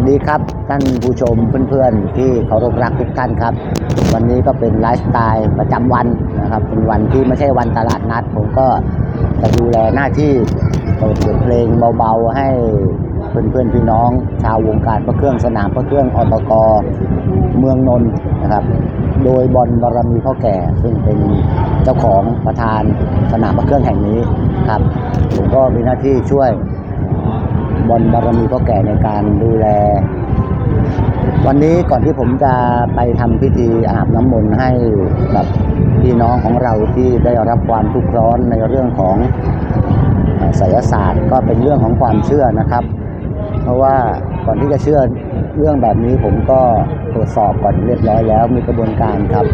วัสดีครับ ท่านผู้ชมเพื่อนๆ ที่เคารพรักทุกท่านครับ วันนี้ก็เป็นไลฟ์สไตล์ประจำวันนะครับ เป็นวันที่ไม่ใช่วันตลาดนัด ผมก็จะดูแลหน้าที่เปิดเสียงเพลงเบาๆ ให้เพื่อนๆพี่น้อง ชาววงการพระเครื่องสนามพระเครื่องอตกเมืองนนท์นะครับ โดยบอลบารมีพ่อแก่ซึ่งเป็นเจ้าของประธานสนามพระเครื่องแห่งนี้ครับ ผมก็มีหน้าที่ช่วย บนบารมีพ่อแก่ในการดูแล วันนี้ก่อนที่ผมจะไปทำพิธีอาบน้ำมนต์ให้กับพี่น้องของเราที่ได้รับความทุกข์ร้อนในเรื่องของไสยศาสตร์ ก็เป็นเรื่องของความเชื่อนะครับ เพราะว่าก่อนที่จะเชื่อ เรื่องแบบนี้ผมก็ตรวจสอบก่อนเรียบร้อยแล้วมีกระบวนการครับ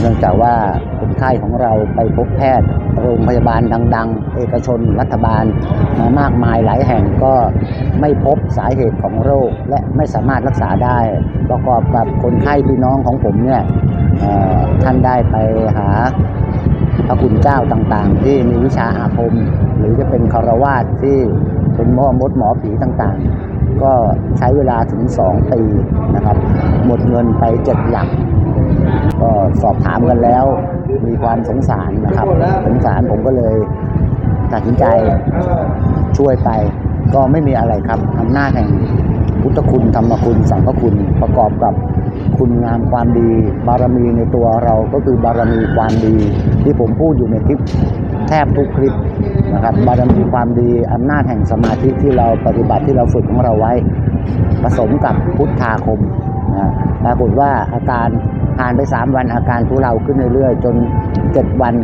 เนื่องจากว่าคนไข้ของเราไปพบแพทย์โรงพยาบาลดัง ๆ เอกชน รัฐบาลมามากมายหลายแห่งก็ไม่พบสาเหตุของโรค และไม่สามารถรักษาได้ ประกอบกับคนไข้พี่น้องของผมเนี่ยท่านได้ไปหาพระคุณเจ้าต่างๆ ที่มีวิชาอาคม หรือจะเป็นคารวาสที่เป็นหมอมดหมอผีต่างๆ ก็ใช้เวลาถึง 2 ปีนะครับ หมดเงินไปเจ็ดหลัก ก็สอบถามกันแล้ว มีความสงสารนะครับ สงสารผมก็เลยตัดสินใจช่วยไป ก็ไม่มีอะไรครับอำนาจแห่งพุทธคุณธรรมคุณสังฆคุณประกอบกับคุณงามความดี บารมีในตัวเราก็คือบารมีความดี ที่ผมพูดอยู่ในคลิป ทบทุกคลิปนะครับบารมีความดีอำนาจแห่งสมาธิที่เราปฏิบัติที่เราฝึกของเราไว้ ผสมกับพุทธาคมนะปรากฏว่าอาการผ่านไป 3 วันอาการทุเลาขึ้นเรื่อยๆ จน 7 วัน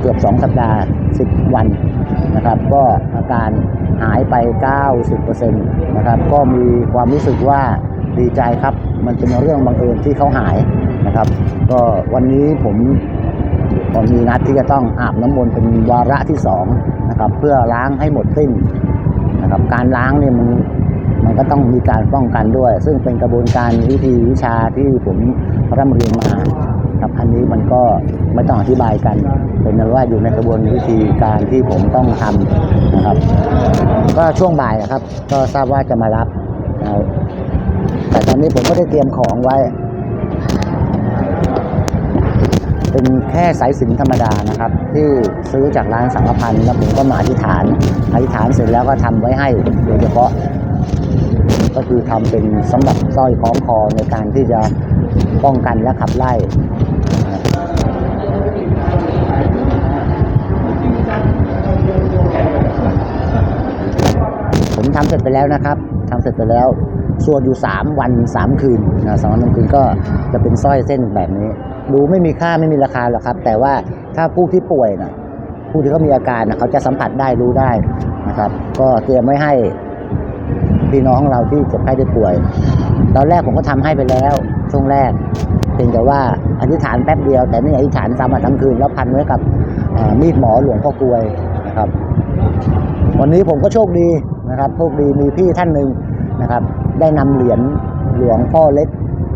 เกือบ 2 สัปดาห์ 10 วันนะครับ ก็อาการหายไป 90%นะครับ ก็มีความรู้สึกว่าดีใจครับ มันเป็นเรื่องบังเอิญที่เขาหายนะครับ ก็วันนี้ผม ก็มีนัดที่จะต้องอาบน้ำมนต์เป็นวาระที่สองนะครับ เพื่อล้างให้หมดสิ้นนะครับ การล้างเนี่ยมันมันก็ต้องมีการป้องกันด้วย ซึ่งเป็นกระบวนการวิธีวิชาที่ผมร่ำเรียนมาครับอันนี้มันก็ไม่ต้องอธิบายกัน เป็นนั้นว่าอยู่ในกระบวนวิธีการที่ผมต้องทำนะครับ ก็ช่วงบ่ายนะครับ ก็ทราบว่าจะมารับนะครับแต่ตอนนี้ผมก็ได้เตรียมของไว้ เป็นแค่สายสิญจนธรรมดานะครับ ที่ซื้อจากร้านสังฆพันธ์แล้วผมก็มาอธิษฐานอธิษฐานเสร็จแล้วก็ทำไว้ให้โดยเฉพาะ ก็คือทำเป็นสำหรับสร้อยคล้องคอในการที่จะป้องกันและขับไล่ผมทำเสร็จไปแล้วนะครับทำเสร็จไปแล้วสวดอยู่ 3 วัน 3 คืนนะสองวันสามคืนก็จะเป็นสร้อยเส้นแบบนี้ ดูไม่มีค่าไม่มีราคาหรอกครับ แต่ว่าถ้าผู้ที่ป่วยนะผู้ที่เขามีอาการนะเขาจะสัมผัสได้รู้ได้นะครับ ก็เตรียมไว้ให้พี่น้องเราที่เจ็บไข้ได้ป่วย ตอนแรกผมก็ทำให้ไปแล้ว ช่วงแรกเพียงแต่ว่าอธิษฐานแป๊บเดียว แต่นี่อธิษฐานซ้ำมาทั้งคืนแล้วพันไว้กับมีดหมอหลวงพ่อกลวยนะครับ วันนี้ผมก็โชคดีนะครับโชคดีมีพี่ท่านหนึ่งนะครับ ได้นำเหรียญหลวงพ่อเล็ก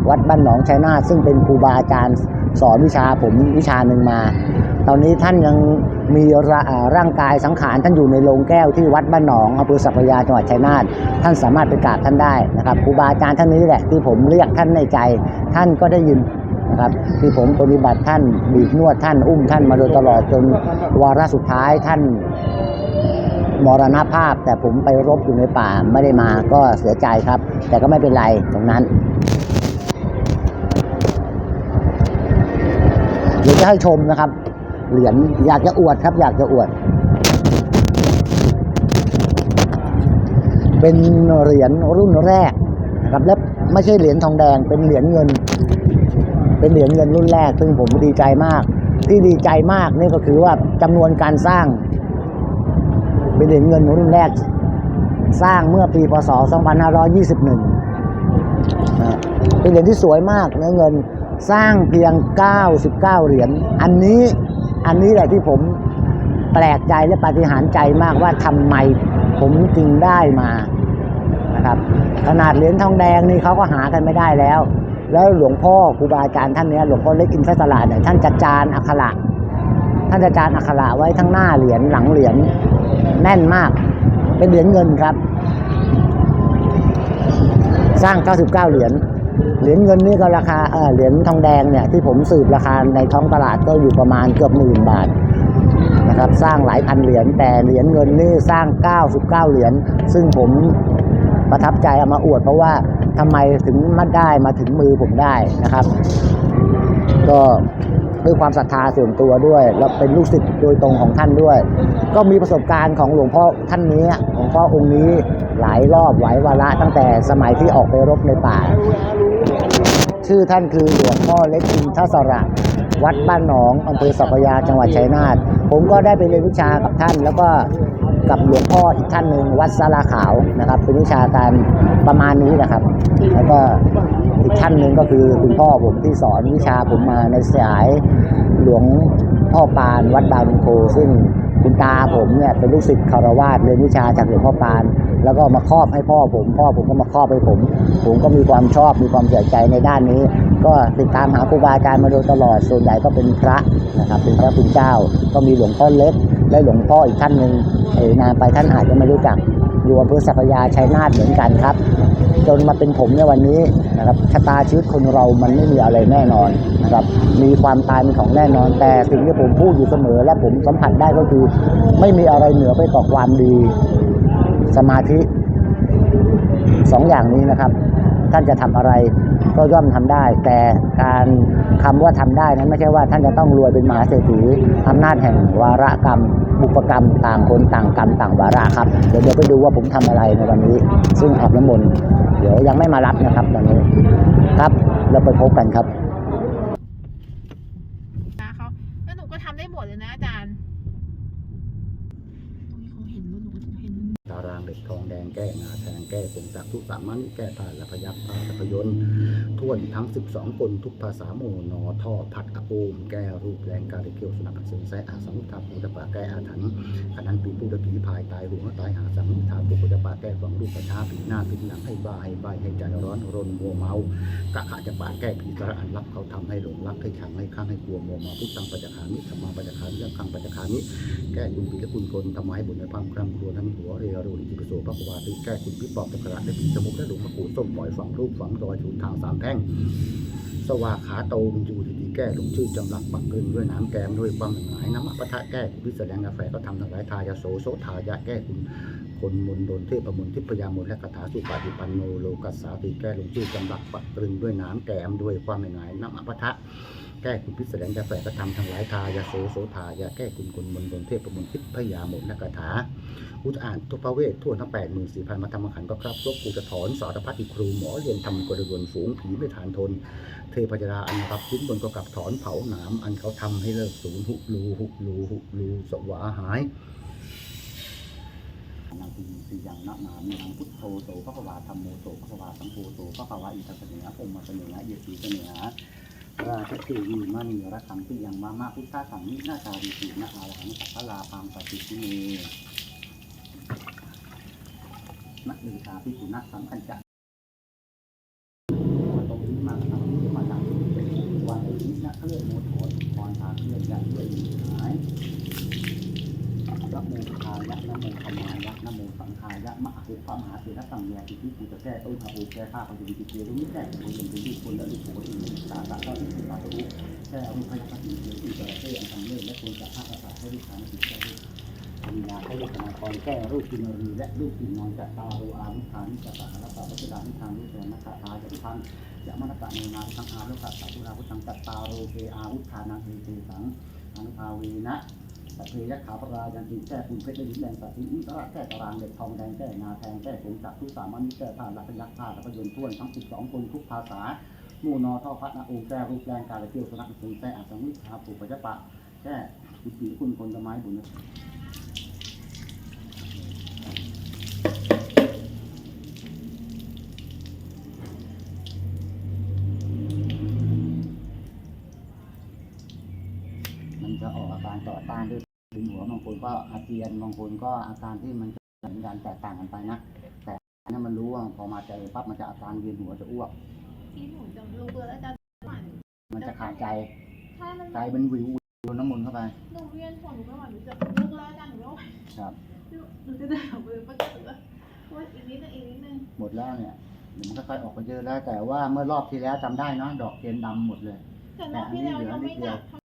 วัดบ้านหนองชัยนาซึ่งเป็นครูบาอาจารย์ สอนวิชาผมวิชาหนึ่งมา ตอนนี้ท่านยังมีร่างกายสังขารท่านอยู่ในโรงแก้วที่วัดบ้านหนองอำเภอสัพพยาจังหวัดชัยนาทท่านสามารถไปกราบท่านได้นะครับครูบาอาจารย์ท่านนี้แหละที่ผมเรียกท่านในใจ ท่านก็ได้ยินนะครับที่ผมปฏิบัติท่านบีบนวดท่านอุ้มท่านมาโดยตลอดจนวาระสุดท้ายท่านมรณภาพ แต่ผมไปรบอยู่ในป่าไม่ได้มาก็เสียใจครับ แต่ก็ไม่เป็นไรตรงนั้น ดี๋ยวจะให้ชมนะครับ เหรียญอยากจะอวดครับ อยากจะอวด เป็นเหรียญรุ่นแรกนะครับและไม่ใช่เหรียญทองแดง เป็นเหรียญเงิน เป็นเหรียญเงินรุ่นแรก ซึ่งผมดีใจมาก ที่ดีใจมากนี่ก็คือว่าจำนวนการสร้าง เป็นเหรียญเงินรุ่นแรก สร้างเมื่อปีพศ 2521เป็นเหรียญที่สวยมากเนื้อเงิน สร้างเพียง 99 เหรียญ อันนี้อันนี้แหละที่ผมแปลกใจและปฏิหารใจมากว่าทำไมผมจึงได้มานะครับ ขนาดเหรียญทองแดงนี่เขาก็หากันไม่ได้แล้ว แล้วหลวงพ่อครูบาอาจารย์ท่านเนี้ยหลวงพ่อเล็กอินทรสลาเนี่ยท่านจัดจานอักขระท่านจะจานอักขระไว้ทั้งหน้าเหรียญหลังเหรียญแน่นมาก เป็นเหรียญเงินครับ สร้าง 99 เหรียญ เหรียญเงินนี่ก็ราคาเออเหรียญทองแดงเนี่ยที่ผมสืบราคาในท้องตลาดก็อยู่ประมาณเกือบหมื่นบาทนะครับสร้างหลายพันเหรียญแต่เหรียญเงินนี่สร้าง 99 เหรียญซึ่งผมประทับใจเอามาอวด เพราะว่าทำไมถึงมาได้มาถึงมือผมได้นะครับ ก็ด้วยความศรัทธาส่วนตัวด้วย แล้วเป็นลูกศิษย์โดยตรงของท่านด้วย ก็มีประสบการณ์ของหลวงพ่อท่านนี้หลวงพ่อองค์นี้หลายรอบหลายวาระตั้งแต่สมัยที่ออกไปรบในป่า ชื่อท่านคือหลวงพ่อเล็กอินทศระ วัดบ้านหนองอำเภอสัพยาจังหวัดชัยนาทผมก็ได้ไปเรียนวิชากับท่าน แล้วก็กับหลวงพ่ออีกท่านหนึ่งวัดสาราขาวนะครับ เป็นวิชาการประมาณนี้นะครับ แล้วก็อีกท่านหนึ่งก็คือคุณพ่อผมที่สอนวิชาผมมาในสายหลวงพ่อปานวัดบางโคซึ่งคุณตาผมเนี่ยเป็นลูกศิษย์คารวาสเรียนวิชาจากหลวงพ่อปาน แล้วก็มาครอบให้พ่อผม พ่อผมก็มาครอบให้ผม ผมก็มีความชอบมีความใส่ใจในด้านนี้ ก็ติดตามหาครูบาอาจารย์มาโดยตลอดส่วนใหญ่ก็เป็นพระนะครับเป็นพระคุณเจ้า ก็มีหลวงพ่อเล็ก และหลวงพ่ออีกท่านหนึ่งนามไปท่านอาจจะไม่รู้จักอยู่อำเภอสัพยาชัยนาทเหมือนกันครับ จนมาเป็นผมในวันนี้นะครับชะตาชีวิตคนเรามันไม่มีอะไรแน่นอนนะครับมีความตายเป็นของแน่นอน แต่สิ่งที่ผมพูดอยู่เสมอ และผมสัมผัสได้ก็คือ ไม่มีอะไรเหนือไปกว่าความดี สมาธิสองอย่างนี้นะครับ ท่านจะทำอะไรก็ย่อมทำได้ แต่การคำว่าทำได้นั้นไม่ใช่ว่าท่านจะต้องรวยเป็นมหาเศรษฐีอำนาจแห่งวาระกรรม บุพกรรม ต่างคนต่างกรรมต่างวาระครับ เดี๋ยวเดี๋ยวไปดูว่าผมทำอะไรในวันนี้ ซึ่งอาบน้ำมนต์เดี๋ยวยังไม่มารับนะครับตอนนี้ครับเราไปพบกันครับ นะเขาแล้วหนูก็ทำได้หมดเลยนะอาจารย์ ตรงนี้เขาเห็นแล้วหนูก็เห็น ตาราง เหล็กทองแดงแก้งาแทงแก้ผงจากทุกสามัญแก้ผ่านและพยักพาตพยนท่วนทั้ง 12กลทุกภาษาโมนอท่อผัดอูมแก้รูปแรงการเกี่ยวสนับเสียงแซอาสังทาปูตะปาแก้อาถรรพ์ขนันปีปูตะผีพายตายหัวตายหาสังุทาปูตะปาแก้ฝังรูปประชาผีหน้าผีหลังให้บ้าให้ใบให้ใจร้อนรนมัวเมากะขาจะปาแก้ผีกระอันรับเขาทำให้หลงรักให้ขังให้ข้างให้กลัวมัวเมาพุทธังปัจจคามิธรรมาปัจจคามิยังคังปัจจคามิแก้คุณปีและคุณคนทำไมบุญในความคร่ำครวญทำให้หัวเรียรูอิติปิโสพระกวาติแก้คุณพิปอบตะกระและผีจมูกและหลุมพระกูส้มปล่อยฝังรูปฝังรอยถูทางสามแพร่งสว่าขาโตมันอยู่ดีแก้ลงชื่อจำหลักปักกึนด้วยน้ำแกงด้วยความหงายน้ำมะปทะแก้คุณพิแสดงกาแฟก็ทำทั้งหลายทายาโสโสทายะแก้คุณคนมนโดนเทพมนทิพยามนและคาถาสุปาติปันโนโลกัสสาติแก้ลงชื่อจำหลักปักกึนด้วยน้ำแกมด้วยความหงายน้ำมะปทะ แก้คุณพิสแสดงกาแฟก็ทำทั้งหลายทายาโสโสทายาแก้คุณคนมนต์โดนเทพมนต์ทิพยาหมดนต์และคาถาอุตอ่านทุพเวททั่วทั้งแปดหมื่นสี่พันมาทำขันก็ครับซบกูจะถอนสารพัดอีกครูหมอเรียนทำกระดวนฝูงผีไม่ทานทน เทพจราอันรับชิ้นบนก็กลับถอนเผาหนามอันเขาทำให้เลิกศูนย์หุลูหุลูหุลูสวาหายนาทีสียังนะนามีอังพุทโธโตพระกวาธรรมโมโตพระกวาสังโฆโตพระกวาอิทัสเนียอมมาเสนียเยสีเสนีย ราชคือมีมานีระคังที่ยังมามาพุทธาสังนินาจาริสีนาอาหังสัพพลาพังปฏิทิเนนักดืชาพิจุนักสังคัญจะตรงนี้มาทำนี้มาทำเป็นวันนี้นักเคลื่อนโมโถนพรทางเคลื่อนยันด้วยหายนะโมทายะนะโมธรรมายะนะโมสังขายะ มหาภูพระมหาเถระสังเวียติที่กูจะแก้ต้นพระโอแก้ข้าพระยุติเกตรุมิแก้คนเป็นที่คนและลูกโขนอีกสาสะก็ที่สุดาตุแก้รูปพยาธิเกิดที่จะได้อันทำเลื่อนและคนจะฆ่าอาสาให้ลูกค้าในจิตใจวิญญาณให้ลูกธนากรแก้รูปกินรีและรูปกินนอนจัตตารูอาวิธานิจตาและตาวัจดานิทานวิเศษนักตาจันทังยะมนัตตะเนนาทังอาลุกัตตาตุราพุทธังจัตตาโรเกอาวุธานังเอเตสังอนุภาวีนะ สัพเพยะขาปรายันตีแก้คุณเพชรลิ้นแดงสัตติอินทระแก้ตารางเด็กทองแดงแก้นาแทงแก้ผงจักทุกสามัญแก้ผ้าลักยักษ์ผ้าและพยนต์ท้วนทั้งสิบสองคนทุกภาษามู่นอท่อพัดนาองแก้รูปแรงการเกี่ยวสนักสุนแก้อัศวิชาปุปปัจจปะแก้กุฏิคุณคนละไม้บุญ มันจะออกอาการต่อต้านด้วยถึงหัวบาง คนก็อาเจียนบางคนก็อาการที่มันจะเหมือนกันแตกต่างกันไปนะแต่อันนั้นมันรู้ว่าพอมาเจอปั๊บมันจะอาการเวียนหัวจะอ้วกที่หนูจะรู้เบอร์แล้วอาจารย์หวานมันจะขาดใจถ้ามันใจเป็นวิวโดนน้ำมันต์เข้าไปหนูเวียนหัวหนูไม่ไหวหนูจะลุกแล้วอาจารย์หนูไม่ไหวครับหนูจะเดินออกไปป้าจะถือว่าว่าอีกนิดนึงอีกนิดนึงหมดแล้วเนี่ยเดี๋ยวมันก็ค่อยออกมาเยอะแล้วแต่ว่าเมื่อรอบที่แล้วจำได้เนาะดอกเทียนดำหมดเลยแต่รอบที่แล้วยังไม่หนัก